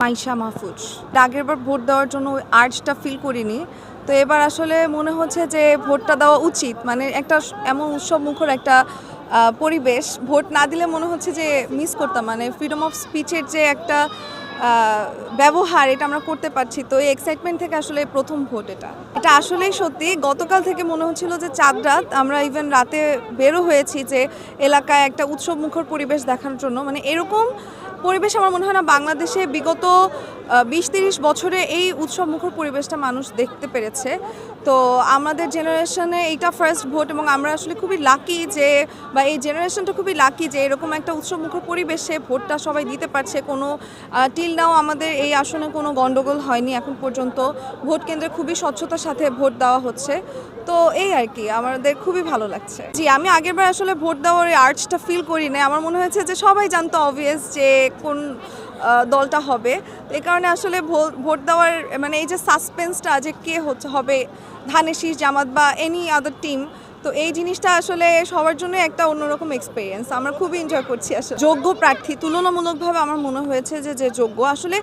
মাইশা মাহফুজ। আগের বার ভোট দেওয়ার জন্য ওই আর্জটা ফিল করিনি। তো এবার আসলে মনে হচ্ছে যে ভোটটা দেওয়া উচিত। মানে একটা এমন উৎসব মুখর একটা পরিবেশ। ভোট না দিলে মনে হচ্ছে যে মিস করতাম। মানে ফ্রিডম অফ স্পিচের যে একটা ব্যবহার এটা আমরা করতে পারছি। তো এই এক্সাইটমেন্ট থেকে আসলে প্রথম ভোট এটা। এটা আসলেই সত্যি, গতকাল থেকে মনে হচ্ছিল যে চাঁদ রাত, আমরা ইভেন রাতে বেরো হয়েছি যে এলাকায় একটা উৎসব মুখর পরিবেশ দেখানোর জন্য। মানে এরকম পরিবেশ আমার মনে হয় না বাংলাদেশে বিগত বিশ তিরিশ বছরে এই উৎসব মুখর পরিবেশটা মানুষ দেখতে পেরেছে। তো আমাদের জেনারেশনে এইটা ফার্স্ট ভোট এবং আমরা আসলে খুবই লাকি যে, বা এই জেনারেশনটা খুবই লাকি যে এরকম একটা উৎসব মুখর পরিবেশে ভোটটা সবাই দিতে পারছে। কোনো টিল নাও আমাদের এই আসনে কোনো গন্ডগোল হয়নি। এখন পর্যন্ত ভোট কেন্দ্রে খুবই স্বচ্ছতার সাথে ভোট দেওয়া হচ্ছে। তো এই আর কি, আমাদের খুবই ভালো লাগছে। জি, আমি আগেরবার আসলে ভোট দেওয়ার এই আর্টসটা ফিল করি না আমার মনে হয়েছে যে সবাই জানতো অবভিয়াস যে কোন দলটা হবে। এই কারণে আসলে ভোট দেওয়ার মানে এই যে সাসপেন্সটা যে কে হচ্ছে, হবে ধানের শীষ জামাত বা এনি আদার টিম তো এই জিনিসটা আসলে সবার জন্য একটা অন্যরকম এক্সপিরিয়েন্স আমরা খুবই এনজয় করছি আসলে। যোগ্য প্রার্থী, তুলনামূলকভাবে আমার মনে হয়েছে যে যে যোগ্য। আসলে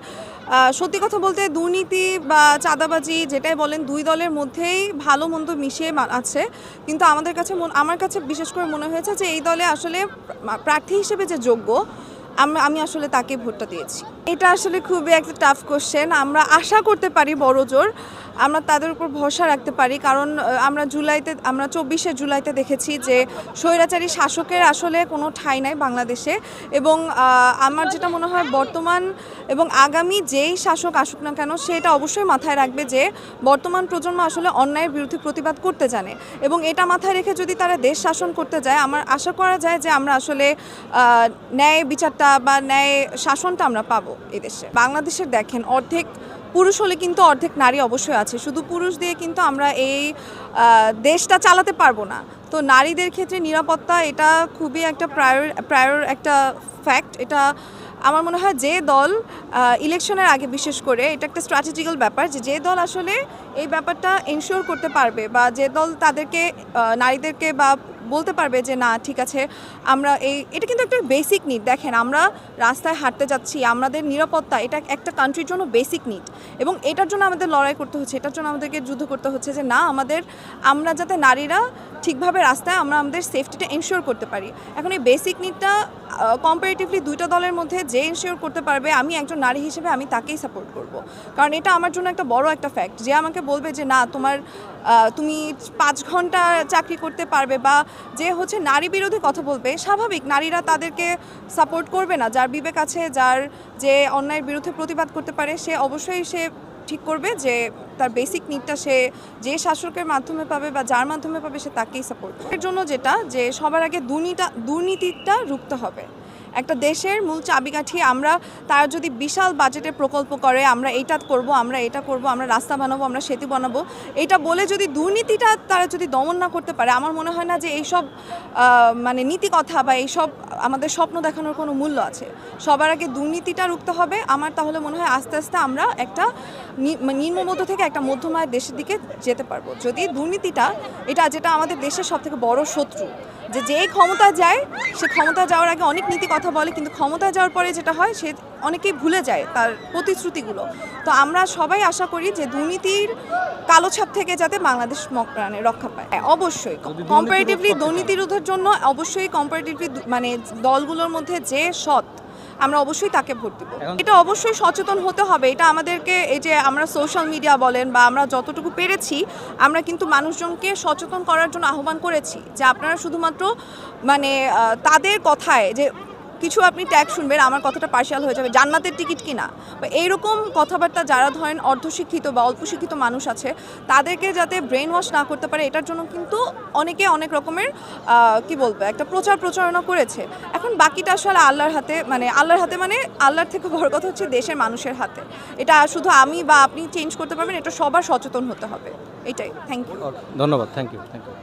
সত্যি কথা বলতে দুর্নীতি বা চাঁদাবাজি যেটাই বলেন, দুই দলের মধ্যেই ভালো মন্দ মিশিয়ে আছে। কিন্তু আমাদের কাছে আমার কাছে বিশেষ করে মনে হয়েছে যে, এই দলে আসলে প্রার্থী হিসেবে যে যোগ্য আমি আসলে তাকে ভোটটা দিয়েছি। এটা আসলে খুবই একটা টাফ কোশ্চেন আমরা আশা করতে পারি বড় জোর। আমরা তাদের উপর ভরসা রাখতে পারি। কারণ আমরা জুলাইতে, আমরা চব্বিশে জুলাইতে দেখেছি যে স্বৈরাচারী শাসকের আসলে কোনো ঠাঁই নাই বাংলাদেশে। এবং আমার যেটা মনে হয়, বর্তমান এবং আগামী যেই শাসক আসুক না কেন, সেটা অবশ্যই মাথায় রাখবে যে বর্তমান প্রজন্ম আসলে অন্যায়ের বিরুদ্ধে প্রতিবাদ করতে জানে। এবং এটা মাথায় রেখে যদি তারা দেশ শাসন করতে যায়, আমার আশা করা যায় যে আমরা আসলে ন্যায় বিচারটা বা ন্যায় শাসনটা আমরা পাবো এদেশে বাংলাদেশের দেখেন, অর্ধেক পুরুষ হলে কিন্তু অর্ধেক নারী অবশ্যই আছে। শুধু পুরুষ দিয়ে কিন্তু আমরা এই দেশটা চালাতে পারব না। তো নারীদের ক্ষেত্রে নিরাপত্তা এটা খুবই একটা প্রায়র প্রায়র একটা ফ্যাক্ট এটা আমার মনে হয় যে দল ইলেকশনের আগে বিশেষ করে, এটা একটা স্ট্র্যাটেজিক্যাল ব্যাপার যে যে দল আসলে এই ব্যাপারটা এনশিওর করতে পারবে বা যে দল তাদেরকে নারীদেরকে বা বলতে পারবে যে না, ঠিক আছে, আমরা এই, এটা কিন্তু একটা বেসিক নিড দেখেন, আমরা রাস্তায় হাঁটতে যাচ্ছি, আমাদের নিরাপত্তা এটা একটা কান্ট্রির জন্য বেসিক নিড এবং এটার জন্য আমাদের লড়াই করতে হচ্ছে, এটার জন্য আমাদেরকে যুদ্ধ করতে হচ্ছে যে না, আমাদের, আমরা যাতে নারীরা ঠিকভাবে রাস্তায় আমরা আমাদের সেফটিটা এনশিওর করতে পারি। এখন এই বেসিক নিডটা কম্পারেটিভলি দুইটা দলের মধ্যে যে এনশিওর করতে পারবে, আমি একজন নারী হিসেবে আমি তাকেই সাপোর্ট করব। কারণ এটা আমার জন্য একটা বড় একটা ফ্যাক্ট যে আমাকে বলবে যে, না, তোমার তুমি পাঁচ ঘণ্টা চাকরি করতে পারবে বা যে হচ্ছে নারী বিরোধী কথা বলবে, স্বাভাবিক নারীরা তাদেরকে সাপোর্ট করবে না। যার বিবেক আছে, যার যে অন্যায়ের বিরুদ্ধে প্রতিবাদ করতে পারে, সে অবশ্যই সে ঠিক করবে যে তার বেসিক নিডটা সে যে শাসকের মাধ্যমে পাবে বা যার মাধ্যমে পাবে সে তাকেই সাপোর্ট এর জন্য যেটা, যে সবার আগে দুর্নীতা, দুর্নীতিটা রুখতে হবে। একটা দেশের মূল চাবিকাঠি আমরা, তারা যদি বিশাল বাজেটের প্রকল্প করে, আমরা এইটা করব, আমরা এটা করব, আমরা রাস্তা বানাবো, আমরা সেতু বানাবো, এটা বলে যদি দুর্নীতিটা তারা যদি দমন না করতে পারে, আমার মনে হয় না যে এইসব মানে নীতি কথা বা এইসব আমাদের স্বপ্ন দেখানোর কোনো মূল্য আছে। সবার আগে দুর্নীতিটা রুখতে হবে। আমার তাহলে মনে হয় আস্তে আস্তে আমরা একটা মানে নিম্নমধ্য থেকে একটা মধ্যমায়ের দেশের দিকে যেতে পারব। যদি দুর্নীতিটা, এটা যেটা আমাদের দেশের সবথেকে বড় শত্রু যে যেই ক্ষমতা যায় সে ক্ষমতা যাওয়ার আগে অনেক নীতি কথা বলে কিন্তু ক্ষমতা যাওয়ার পরে যেটা হয় সে অনেকেই ভুলে যায় তার প্রতিশ্রুতিগুলো। তো আমরা সবাই আশা করি যে দুর্নীতির কালো ছাপ থেকে যাতে বাংলাদেশ মানে রক্ষা পায়। হ্যাঁ, অবশ্যই। কম্পারেটিভলি দুর্নীতি রোধের জন্য অবশ্যই কম্পারেটিভলি মানে দলগুলোর মধ্যে যে সৎ আমরা অবশ্যই তাকে ভোট দেবো। এটা অবশ্যই সচেতন হতে হবে। এটা আমাদেরকে এই যে আমরা সোশ্যাল মিডিয়া বলেন বা আমরা যতটুকু পেরেছি আমরা কিন্তু মানুষজনকে সচেতন করার জন্য আহ্বান করেছি যে আপনারা শুধুমাত্র মানে তাদের কথায় যে কিছু আপনি ট্যাগ শুনবেন, আমার কথাটা পার্শিয়াল হয়ে যাবে। জান্নাতের টিকিট কিনা? বা এইরকম কথাবার্তা যারা ধরেন অর্ধশিক্ষিত বা অল্প শিক্ষিত মানুষ আছে, তাদেরকে যাতে ব্রেন ওয়াশ না করতে পারে, এটার জন্য কিন্তু অনেকে অনেক রকমের কি বলব, একটা প্রচার প্রচারণা করেছে। এখন বাকিটা আসলে আল্লাহর হাতে মানে আল্লাহর হাতে মানে আল্লাহর থেকে বড় কথা হচ্ছে দেশের মানুষের হাতে। এটা শুধু আমি বা আপনি চেঞ্জ করতে পারবেন, এটা সবার সচেতন হতে হবে। এটাই। থ্যাংক ইউ ধন্যবাদ থ্যাংক ইউ থ্যাংক ইউ